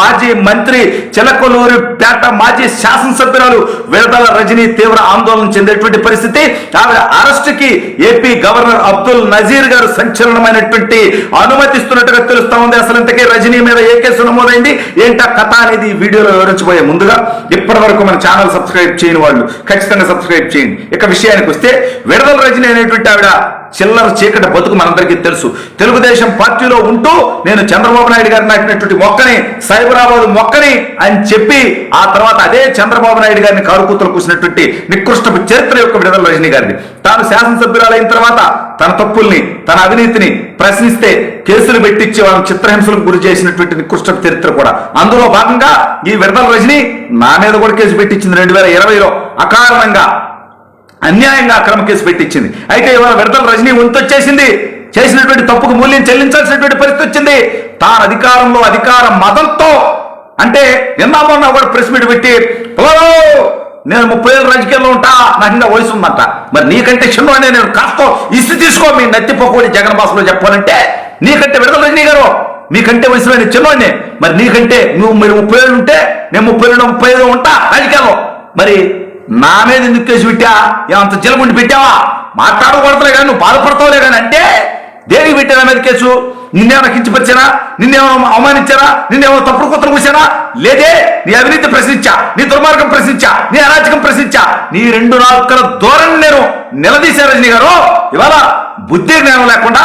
మాజీ మంత్రి చిలకలూరు పేట మాజీ శాసనసభ్యురాలు విడదల రజని తీవ్ర ఆందోళన చెందేటువంటి పరిస్థితి. ఆవిడ అరెస్ట్కి ఏపీ గవర్నర్ అబ్దుల్ నజీర్ గారు సంచలనమైనటువంటి అనుమతిస్తున్నట్టుగా తెలుస్తా ఉంది. అసలు ఇంతకీ రజనీ మీద ఏ కేసు నమోదైంది? ఏంటా కథ అనేది వీడియోలో వివరించబోయే ముందుగా ఇప్పటి వరకు మన ఛానల్ సబ్స్క్రైబ్ చేయని వాళ్ళు ఖచ్చితంగా సబ్స్క్రైబ్ చేయండి. ఇక విషయానికి వస్తే విడదల రజనీ అనేటువంటి ఆవిడ చిల్లర చీకటి బతుకు మనందరికీ తెలుసు. తెలుగుదేశం పార్టీలో ఉంటూ నేను చంద్రబాబు నాయుడు గారు నాటినటువంటి మొక్కని సైబరాబాద్ మొక్కని అని చెప్పి ఆ తర్వాత అదే చంద్రబాబు నాయుడు గారిని కారుకూతులు కూసినటువంటి నికృష్టపు చరిత్ర యొక్క విడుదల రజనీ గారిని తాను శాసనసభ్యురాలైన తర్వాత తన తప్పుల్ని తన అవినీతిని ప్రశ్నిస్తే కేసులు పెట్టించి వాళ్ళని చిత్రహింసలకు గురి చేసినటువంటి నికృష్ట చరిత్ర కూడా. అందులో భాగంగా ఈ విడుదల రజని నా మీద కూడా కేసు పెట్టించింది రెండు వేల ఇరవైలో అకారణంగా అన్యాయంగా అక్రమ కేసు పెట్టించింది. అయితే ఇవాళ విడతల రజనీ వంతొచ్చేసింది. చేసినటువంటి తప్పుకు మూల్యం చెల్లించాల్సినటువంటి పరిస్థితి వచ్చింది. తాను అధికారంలో అధికార మతంతో అంటే నిన్న మొన్న కూడా ప్రెస్ మీట్ పెట్టి నేను ముప్పై ఏళ్ళు రాజకీయాల్లో ఉంటా నాకు ఇంకా వయసు ఉందంట. మరి నీకంటే చిన్నవాడిని నేను కాస్త ఇసి తీసుకో మీ నత్తిపోకూడి జగన్ భాషలో చెప్పాలంటే. నీకంటే విడతల రజనీ గారు మీకంటే వయసులో నేను చిన్నవాడిని మరి నీకంటే నువ్వు మీరు ముప్పై ఏళ్ళు ఉంటే నేను ముప్పై ఏళ్ళు ముప్పై ఐదు ఉంటా రాజకీయాల్లో. మరి నా మీద ఎందుకు కేసు పెట్టా? ఏమంత చిలకుండి పెట్టావా? మాట్లాడకూడదులే కానీ నువ్వు బాధపడతావులే కానీ అంటే దేనికి పెట్టా నా మీద కేసు? నిన్నేమైనా కించపరిచానా? నిన్నేమైనా అవమానించారా నిన్నేమైనా తప్పుడు కొత్తలు కూర్చానా లేదే నీ అవినీతి ప్రశ్నించా నీ దుర్మార్గం ప్రశ్నించా నీ అరాచకం ప్రశ్నించా. నీ రెండు నాలుకల ధోరణి నేను నిలదీశా రజనీ గారు. ఇవాళ బుద్ధి జ్ఞానం లేకుండా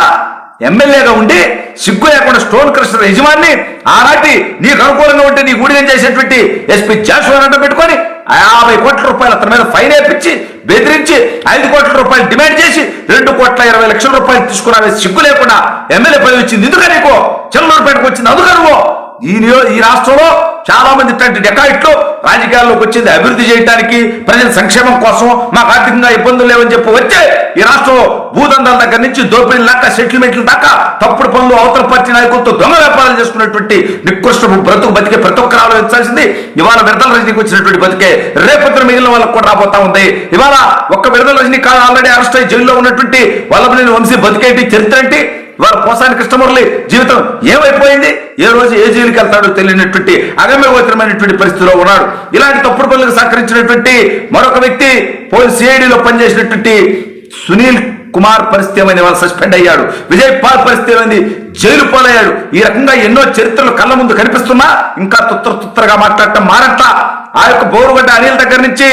ఎమ్మెల్యేగా ఉండి సిగ్గు లేకుండా స్టోన్ క్రషర్ యజమాని ఆనాటి నీకు అనుకూలంగా ఉంటే నీ గుడిగా చేసినటువంటి ఎస్పీ జాషువా పెట్టుకొని యాభై కోట్ల రూపాయలు అతని మీద ఫైన్ వేపించి బెదిరించి ఐదు కోట్ల రూపాయలు డిమాండ్ చేసి రెండు కోట్ల ఇరవై లక్షల రూపాయలు తీసుకున్నావే సిగ్గు లేకుండా ఎమ్మెల్యే పదవి వచ్చింది ఎందుకని నీకు? చెల్లూరుపేటకు వచ్చింది. అందుకనుకో ఈ ఈ రాష్ట్రంలో చాలా మంది ఇట్లాంటి డెకాయిట్లు రాజకీయాల్లోకి వచ్చింది. అభివృద్ధి చేయడానికి ప్రజల సంక్షేమం కోసం మాకు ఆర్థికంగా ఇబ్బందులు లేవని చెప్పి వచ్చే ఈ రాష్ట్రంలో భూదందాల దగ్గర నుంచి దోపిడీ దాకా సెటిల్మెంట్ల దాకా తప్పుడు పనులు అవతల పార్టీ నాయకులతో దొంగ వ్యాపారాలు చేసుకున్నటువంటి నికృష్ట బ్రతుకు బతికే ప్రతి ఒక్కరు ఆలోచించాల్సింది. ఇవాళ విడతల రజనీకి వచ్చినటువంటి బతికే రేపొద్దున మిగిలిన వాళ్ళకు కూడా రాబోతా ఉంది. ఇవాళ ఒక్క విడతల రజనీ కాదు ఆల్రెడీ అరెస్ట్ అయ్యి జైల్లో ఉన్నటువంటి వల్లభనేని వంశీ బతికేంటి చరిత్ర ఏంటి? వారు కోసాని కృష్ణమురళి జీవితం ఏమైపోయింది? ఏ రోజు ఏ జైలుకి వెళ్తాడో తెలియనటువంటి అగమ్యగోచరమైనటువంటి పరిస్థితిలో ఉన్నాడు. ఇలాంటి తప్పుడు పనులకు సహకరించినటువంటి మరొక వ్యక్తి పోలీస్ సిఐడిలో పనిచేసినటువంటి సునీల్ కుమార్ పరిస్థితి ఏమైంది? వాళ్ళు సస్పెండ్ అయ్యాడు. విజయ్ పాల్ పరిస్థితి ఏమైంది? జైలు పాలయ్యాడు. ఈ రకంగా ఎన్నో చరిత్రలు కళ్ళ ముందు కనిపిస్తున్నా ఇంకా తుత్తర తుత్తరగా మాట్లాడటం మారట్ల ఆ యొక్క బోరుగడ్డ అనిల్ దగ్గర నుంచి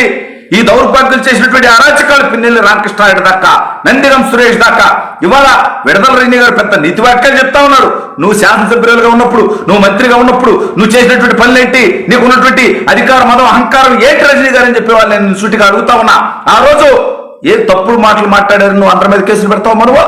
ఈ దౌర్భాగ్యులు చేసినటువంటి అరాచకాలు పిన్నెల్లి రామకృష్ణారెడ్డి దాకా నందిరం సురేష్ దాకా. ఇవాళ విడదల రెడ్డి గారు పెద్ద నీతి వాక్యాలు చెప్తా ఉన్నారు. నువ్వు శాసనసభ్యులుగా ఉన్నప్పుడు నువ్వు మంత్రిగా ఉన్నప్పుడు నువ్వు చేసినటువంటి పనులేంటి? నీకు ఉన్నటువంటి అధికార మదం అహంకారం ఏంటి రజనీ గారు అని చెప్పేవాళ్ళు నేను సూటిగా అడుగుతా ఉన్నా. ఆ రోజు ఏ తప్పుడు మాటలు మాట్లాడారు? నువ్వు అందరి మీద కేసులు పెడతావు మనవు?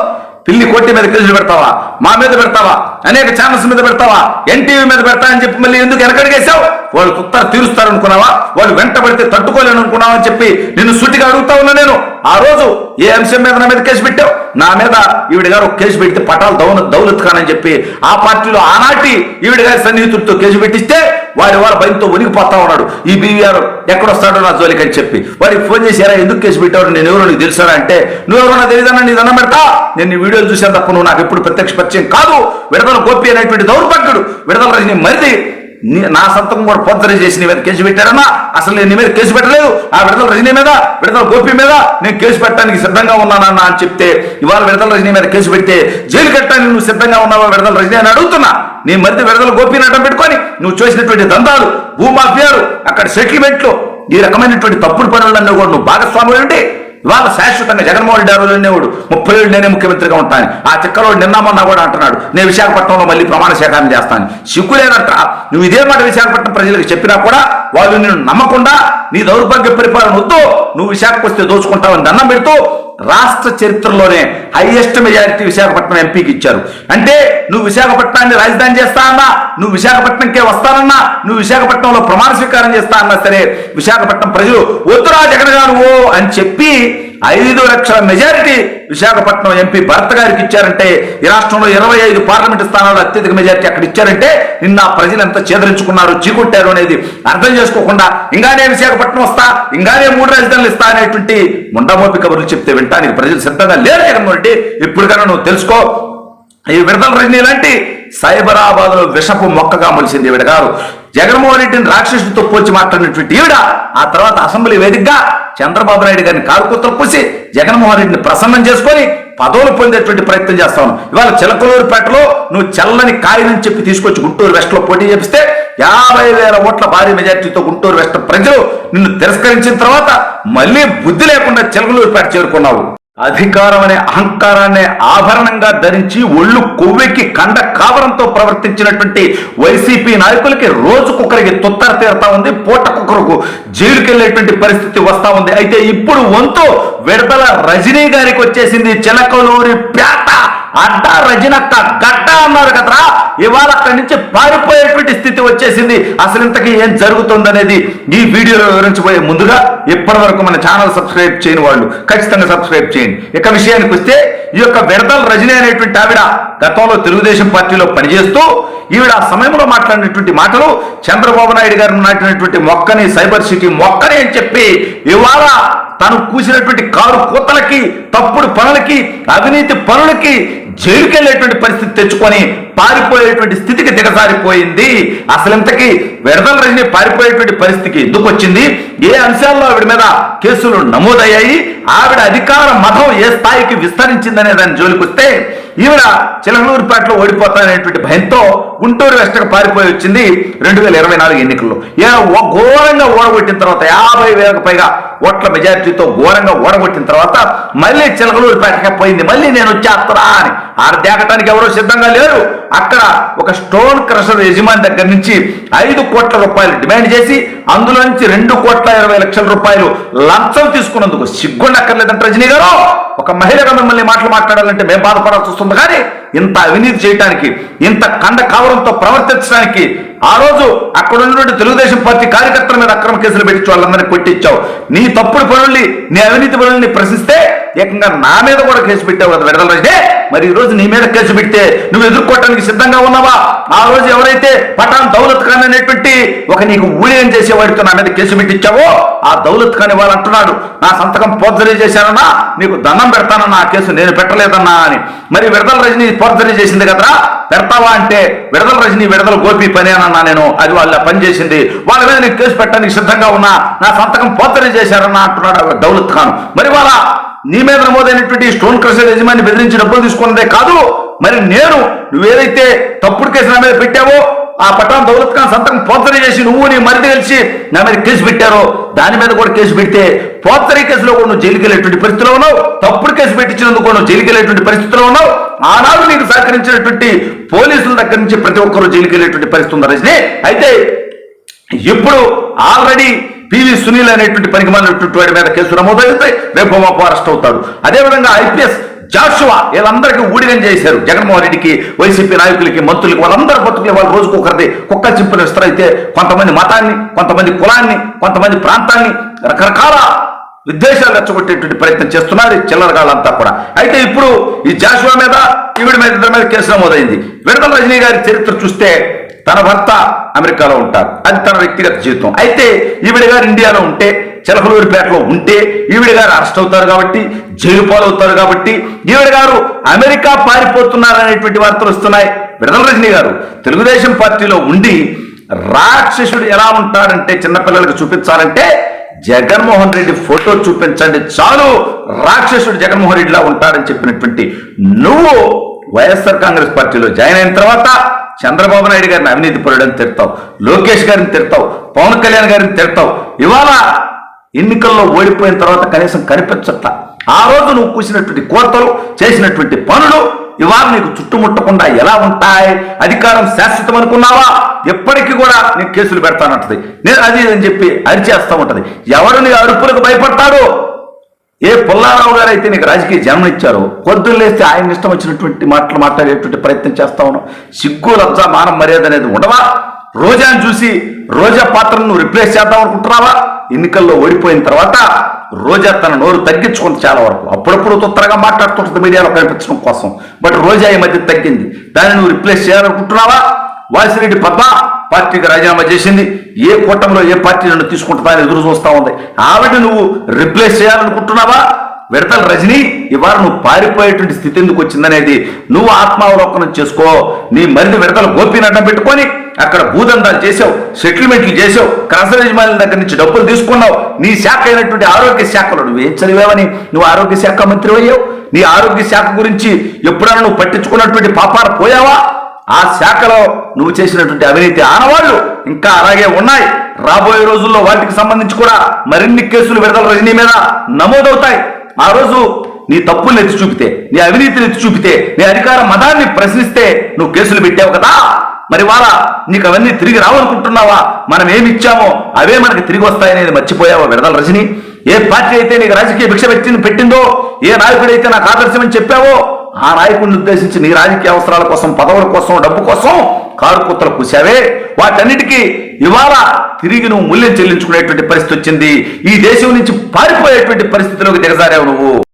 పిల్లి కోటి మీద కేసులు పెడతావా? మా మీద పెడతావా? అనేక ఛానల్స్ మీద పెడతావా? ఎన్టీవీ మీద పెడతా అని చెప్పి మళ్ళీ ఎందుకు వెనకడిగేసావు వాళ్ళు కుత్తర తీరుస్తారు అనుకున్నావా వాళ్ళు వెంటబడితే తట్టుకోలేను అనుకున్నావా అని చెప్పి నిన్ను సూటిగా అడుగుతా ఉన్నా నేను. ఆ రోజు ఏ అంశం మీద నా మీద కేసు పెట్టావు? నా మీద ఈవిడ గారు కేసు పెడితే పటాలు దౌన దౌలత్ ఖాన్ అని చెప్పి ఆ పార్టీలో ఆనాటి ఈవిడ గారి సన్నిహితుడితో కేసు పెట్టిస్తే వాడి వాళ్ళ భయంతో ఉనిగిపోతా ఉన్నాడు. ఈ బీవీఆర్ ఎక్కడొస్తాడో నా జోలికి అని చెప్పి. వాడికి ఫోన్ చేశారా ఎందుకు కేసు పెట్టారు నేను ఎవరో? నీకు తెలుసారా అంటే నువ్వెవరో నాకు తెలియదన్నా నీ దండం పెడతా? నేను నీ వీడియోలు చూసాను తప్ప నువ్వు నాకు ఎప్పుడు ప్రత్యక్ష పరిచయం కాదు. విడతల గోపి అనేటువంటి దౌర్భాగ్యుడు విడతల రజని మరిది నీ- నా సంతకం కూడా పొందరి చేసి నీ మీద కేసు పెట్టారన్నా? అసలు నేను నీ మీద కేసు పెట్టలేదు. ఆ విడతల రజనీ మీద విడతల గోపి మీద నేను కేసు పెట్టడానికి సిద్ధంగా ఉన్నానన్నా అని చెప్తే ఇవాళ విడతల రజనీ మీద కేసు పెడితే జైలు కట్టడానికి నువ్వు సిద్ధంగా ఉన్నావా? విడతల రజనీ అని అడుగుతున్నా. నీ మధ్య విడతల గోపిని అడ్డం పెట్టుకొని నువ్వు చేసినటువంటి దందాలు భూమాఫియాలు అక్కడ సెటిల్మెంట్లు ఈ రకమైనటువంటి తప్పుడు పనులన్నీ కూడా నువ్వు భాగస్వాములు ఏంటి ఇవాళ శాశ్వతంగా జగన్మోహన్ రెడ్డి గారు అనేవాడు ముప్పై ఏళ్ళు నేనే ముఖ్యమంత్రిగా ఉంటాను. ఆ చిక్కలో నిన్నామన్నా కూడా అంటున్నాడు నేను విశాఖపట్నంలో మళ్ళీ ప్రమాణ స్వీకారం చేస్తాను. సిగ్గులేదంట నువ్వు ఇదే మాట విశాఖపట్నం ప్రజలకు చెప్పినా కూడా వాళ్ళు నిన్ను నమ్మకుండా నీ దౌర్భాగ్య పరిపాలన వద్దు. నువ్వు విశాఖకు వస్తే దోచుకుంటావని దండం పెడుతూ రాష్ట్ర చరిత్రలోనే హైయెస్ట్ మెజారిటీ విశాఖపట్నం ఎంపీకి ఇచ్చారు. అంటే నువ్వు విశాఖపట్నాన్ని రాజధాని చేస్తా అన్నా నువ్వు విశాఖపట్నంకే వస్తానన్నా నువ్వు విశాఖపట్నంలో ప్రమాణ స్వీకారం చేస్తా అన్నా సరే విశాఖపట్నం ప్రజలు వద్దురా జగన్ గారు ఓ అని చెప్పి ఐదు లక్షల మెజారిటీ విశాఖపట్నం ఎంపీ భరత్ గారికి ఇచ్చారంటే ఈ రాష్ట్రంలో ఇరవై ఐదు పార్లమెంటు స్థానాలు అత్యధిక మెజారిటీ అక్కడ ఇచ్చారంటే నిన్న ప్రజలు ఎంత చేదరించుకున్నారు చీకొట్టారు అనేది అర్థం చేసుకోకుండా ఇంకానే విశాఖపట్నం వస్తా ఇంకానే మూడు రాజధానులు ఇస్తా అనేటువంటి ముండమోపి కబుర్లు చెప్తే వింటానికి ప్రజలు సిద్ధంగా లేరు జగన్మోహన్ రెడ్డి. ఇప్పటికైనా నువ్వు తెలుసుకో. ఈ విడతల రజనీ లాంటి సైబరాబాద్లో విషపు మొక్కగా మొలిసింది ఈవిడ గారు. జగన్మోహన్ రెడ్డిని రాక్షసుడితో పోల్చి మాట్లాడినటువంటి ఈవిడ ఆ తర్వాత అసెంబ్లీ వేదికగా చంద్రబాబు నాయుడు గారిని కారుకూతలు పూసి జగన్మోహన్ రెడ్డిని ప్రసన్నం చేసుకొని పదవులు పొందేటువంటి ప్రయత్నం చేస్తాను ఇవాళ చిలకలూరుపేటలో నువ్వు చల్లని కాయనని చెప్పి తీసుకొచ్చి గుంటూరు వెస్ట్లో పోటీ చేపిస్తే యాభై వేల ఓట్ల భారీ మెజార్టీతో గుంటూరు వెస్ట్ ప్రజలు నిన్ను తిరస్కరించిన తర్వాత మళ్ళీ బుద్ధి లేకుండా చిలకలూరుపేట చేరుకున్నావు. అధికారం అనే అహంకారాన్ని ఆభరణంగా ధరించి ఒళ్ళు కొవ్వెక్కి కండ కావరంతో ప్రవర్తించినటువంటి వైసీపీ నాయకులకి రోజుకొకరికి తుత్తర తీరుతా ఉంది పూట జైలుకి వెళ్ళేటువంటి పరిస్థితి వస్తా ఉంది. అయితే ఇప్పుడు వంతు విడతల రజనీ గారికి వచ్చేసింది చిలకలూరి ప్యాక్ అడ్డ రజనక్క గడ్డ అన్నారు కదరా. ఇవాళ అక్కడి నుంచి పారిపోయేటువంటి స్థితి వచ్చేసింది. అసలు ఇంతకీ ఏం జరుగుతుందనేది ఈ వీడియోలో వివరించబోయే ముందుగా ఇప్పటి వరకు మన ఛానల్ సబ్స్క్రైబ్ చేయని వాళ్ళు ఖచ్చితంగా సబ్స్క్రైబ్ చేయండి. ఇక విషయానికి వస్తే ఈ యొక్క విడతల రజనీ అనేటువంటి ఆవిడ గతంలో తెలుగుదేశం పార్టీలో పనిచేస్తూ ఈవిడ ఆ సమయంలో మాట్లాడినటువంటి మాటలు చంద్రబాబు నాయుడు గారు నాటినటువంటి మొక్కని సైబర్ సిటీ మొక్కని అని చెప్పి ఇవాళ తను కూసినటువంటి కారు కూతలకి తప్పుడు పనులకి అవినీతి పనులకి జైలుకెళ్ళేటువంటి పరిస్థితి తెచ్చుకొని పారిపోయేటువంటి స్థితికి దిగజారిపోయింది. అసలు ఇంతకీ విడదల రజని పారిపోయేటువంటి పరిస్థితికి ఎందుకు వచ్చింది? ఏ అంశాల్లో ఆవిడ మీద కేసులు నమోదయ్యాయి? ఆవిడ అధికార మతం ఏ స్థాయికి విస్తరించిందనే దాని జోలికి వస్తే ఈవిడ చిలకలూరుపేటలో ఓడిపోతాననేటువంటి భయంతో గుంటూరు వెస్ట్కి పారిపోయి వచ్చింది రెండు వేల ఇరవై నాలుగు ఎన్నికల్లో. ఏ ఓ- ఘోరంగా ఓడగొట్టిన తర్వాత యాభై వేలకు పైగా ఓట్ల మెజారిటీతో ఘోరంగా ఓడగొట్టిన తర్వాత మళ్ళీ చిలకలూరుపేటకి పోయింది. మళ్ళీ నేను వచ్చేస్తారా అని. ఆడ దేకటానికి ఎవరో సిద్ధంగా లేరు. అక్కడ ఒక స్టోన్ క్రషర్ యజమాని దగ్గర నుంచి ఐదు కోట్ల రూపాయలు డిమాండ్ చేసి అందులో నుంచి రెండు కోట్ల ఇరవై లక్షల రూపాయలు లంచం తీసుకున్నందుకు సిగ్గుండక్కర్లేదంట రజనీ గారు. ఒక మహిళగా మిమ్మల్ని మాటలు మాట్లాడాలంటే మేము బాధపడాల్సి వస్తుంది. కానీ ఇంత అవినీతి చేయడానికి ఇంత కండ కావడంతో ప్రవర్తించడానికి ఆ రోజు అక్కడ ఉన్నటువంటి తెలుగుదేశం పార్టీ కార్యకర్తల మీద అక్రమ కేసులు పెట్టి వాళ్ళందరినీ కొట్టించావు. నీ తప్పుడు పనుల్ని నీ అవినీతి పనుల్ని ప్రశ్నిస్తే ఏకంగా నా మీద కూడా కేసు పెట్టావు కదా విడదల మరి ఈ రోజు నీ మీద కేసు పెడితే నువ్వు ఎదుర్కోవటానికి సిద్ధంగా ఉన్నావా? ఆ రోజు ఎవరైతే పఠాన్ దౌలత్ ఖాన్ అనేటువంటి ఒక నీకు ఊழிయం చేసేవాడితో నా మీద కేసు పెట్టించావో ఆ దౌలత్ ఖాన్ ఇవాళ అంటున్నాడు నా సంతకం పోర్జరీ చేశానన్నా నీకు దండం పెడతానన్నా ఆ కేసు నేను పెట్టలేదన్నా అని. మరి విడదల రజని పోర్జరీ చేసింది కదరా? పెడతావా అంటే విడదల రజని విడుదల గోపి పని అని అన్నా నేను అది వాళ్ళ పని చేసింది వాళ్ళ మీద నేను కేసు పెట్టడానికి సిద్ధంగా ఉన్నా నా సంతకం పోర్జరీ చేశారన్నా అంటున్నాడు దౌలత్ ఖాన్. మరి వాళ్ళ నీ మీద నమోదైనటువంటి స్టోన్ క్రషర్ యజమాని బెదిరించి డబ్బులు తీసుకున్నదే కాదు. మరి నేను నువ్వేదైతే తప్పుడు కేసు నా మీద పెట్టావో ఆ పట్టణం దౌలత్ ఖాన్ సంతకం పోతరీ చేసి నువ్వు నీ మరిది కలిసి నా మీద కేసు పెట్టారో. దాని మీద కూడా కేసు పెడితే పోతరీ కేసులో కూడా నువ్వు జైలుకి వెళ్ళేటువంటి పరిస్థితిలో ఉన్నావు. తప్పుడు కేసు పెట్టించినందుకు కూడా నువ్వు జైలుకి వెళ్ళేటువంటి పరిస్థితిలో ఉన్నావు. ఆనాడు నీకు సహకరించినటువంటి పోలీసుల దగ్గర నుంచి ప్రతి ఒక్కరూ జైలుకి వెళ్ళేటువంటి పరిస్థితి ఉంది రజనీ. అయితే ఇప్పుడు ఆల్రెడీ పివి సునీల్ అనేటువంటి పనికి మాలినటువంటి వాడి మీద కేసు నమోదవుతాయి రేపు అరెస్ట్ అవుతాడు. అదేవిధంగా ఐపీఎస్ జాషువా వీళ్ళందరికీ ఊడిగం చేశారు. జగన్మోహన్ రెడ్డికి వైసీపీ నాయకులకి మంత్రులకి వాళ్ళందరూ బతుకులే వాళ్ళు రోజుకు ఒకరిది. కుక్క చింపిన విస్తరైతే కొంతమంది మతాన్ని కొంతమంది కులాన్ని కొంతమంది ప్రాంతాన్ని రకరకాల విద్వేషాలు రెచ్చగొట్టేటువంటి ప్రయత్నం చేస్తున్నారు ఈ చిల్లరగాళ్ళంతా కూడా. అయితే ఇప్పుడు ఈ జాషువా మీద ఈవిడ మీద ఇద్దరి మీద కేసు నమోదైంది. విడతల రజనీ గారి చరిత్ర చూస్తే తన భర్త అమెరికాలో ఉంటారు. అది తన వ్యక్తిగత జీవితం. అయితే ఈవిడ గారు ఇండియాలో ఉంటే చిలకలూరిపేటలో ఉంటే ఈవిడ గారు అరెస్ట్ అవుతారు కాబట్టి జైలు పాలవుతారు కాబట్టి ఈవిడ గారు అమెరికా పారిపోతున్నారు అనేటువంటి వార్తలు వస్తున్నాయి. విడదల రజనీ గారు తెలుగుదేశం పార్టీలో ఉండి రాక్షసుడు ఎలా ఉంటాడంటే చిన్నపిల్లలకు చూపించాలంటే జగన్మోహన్ రెడ్డి ఫోటో చూపించండి చాలు. రాక్షసుడు జగన్మోహన్ రెడ్డిలా ఉంటాడని చెప్పినటువంటి నువ్వు వైఎస్ఆర్ కాంగ్రెస్ పార్టీలో జాయిన్ అయిన తర్వాత చంద్రబాబు నాయుడు గారిని అవినీతి పరుడని తిడతావు లోకేష్ గారిని తిడతావు పవన్ కళ్యాణ్ గారిని తిడతావు. ఇవాళ ఎన్నికల్లో ఓడిపోయిన తర్వాత కనీసం కనిపించట్ల. ఆ రోజు నువ్వు కూసినటువంటి కోతలు చేసినటువంటి పనులు ఇవాళ నీకు చుట్టుముట్టకుండా ఎలా ఉంటాయి? అధికారం శాశ్వతం అనుకున్నావా? ఎప్పటికీ కూడా నీకు కేసులు పెడతానంటది. నేను అది అని చెప్పి అరిచేస్తూ ఉంటది. ఎవరు నీ అరుపులకు భయపడతాడు? ఏ పుల్లారావు గారు అయితే నీకు రాజకీయ జన్మ ఇచ్చారో పొద్దున్న లేస్తే ఆయన ఇష్టం వచ్చినటువంటి మాటలు మాట్లాడేటువంటి ప్రయత్నం చేస్తా ఉన్నావు. సిగ్గు లబ్జా మానం మర్యాద అనేది ఉండవా? రోజాను చూసి రోజా పాత్రను నువ్వు రిప్లేస్ చేద్దాం అనుకుంటున్నావా? ఎన్నికల్లో ఓడిపోయిన తర్వాత రోజా తన నోరు తగ్గించుకుంది చాలా వరకు. అప్పుడప్పుడు తొత్తరగా మాట్లాడుతుంటుంది మీడియాలో కనిపించడం కోసం. బట్ రోజా ఈ మధ్య తగ్గింది. దాన్ని నువ్వు రిప్లేస్ చేయాలనుకుంటున్నావా? వాసిరెడ్డి పద్మ పార్టీకి రాజీనామా చేసింది. ఏ కూటమిలో ఏ పార్టీ నన్ను తీసుకుంటుందా అని ఎదురు చూస్తూ ఉంది. ఆవిడ నువ్వు రిప్లేస్ చేయాలనుకుంటున్నావా? విడతల రజని ఇవాళ నువ్వు పారిపోయేటువంటి స్థితి ఎందుకు వచ్చిందనేది నువ్వు ఆత్మావలోకనం చేసుకో. నీ మరిది విడతల గోపిని అడ్డం పెట్టుకొని అక్కడ భూదందాలు చేసావు సెటిల్మెంట్లు చేసావు క్రసర్ యజమానుల దగ్గర నుంచి డబ్బులు తీసుకున్నావు. నీ శాఖ అయినటువంటి ఆరోగ్య శాఖలో నువ్వేం చదివావని? నువ్వు ఆరోగ్య శాఖ మంత్రి అయ్యావు. నీ ఆరోగ్య శాఖ గురించి ఎప్పుడైనా నువ్వు పట్టించుకున్నటువంటి పాపాలు పోయావా? ఆ శాఖలో నువ్వు చేసినటువంటి అవినీతి ఆనవాళ్ళు ఇంకా అలాగే ఉన్నాయి. రాబోయే రోజుల్లో వాటికి సంబంధించి కూడా మరిన్ని కేసులు విడుదల రజనీ మీద నమోదవుతాయి. ఆ రోజు నీ తప్పుల్ని ఎత్తి చూపితే నీ అవినీతిని ఎత్తి చూపితే నీ అధికార మతాన్ని ప్రశ్నిస్తే నువ్వు కేసులు పెట్టావు కదా? మరి వారా నీకు అవన్నీ తిరిగి రావాలనుకుంటున్నావా మనం ఏమి ఇచ్చామో అవే మనకి తిరిగి వస్తాయనేది మర్చిపోయావా విడదల రజని? ఏ పార్టీ అయితే నీకు రాజకీయ భిక్ష పెట్టింది పెట్టిందో ఏ నాయకుడైతే నాకు ఆదర్శమని చెప్పావో ఆ నాయకుడిని ఉద్దేశించి నీ రాజకీయ అవసరాల కోసం పదవుల కోసం డబ్బు కోసం కారు కూసావే వాటన్నిటికీ ఇవాళ తిరిగి నువ్వు మూల్యం చెల్లించుకునేటువంటి పరిస్థితి వచ్చింది. ఈ దేశం నుంచి పారిపోయేటువంటి పరిస్థితిలోకి దిగజారావు నువ్వు.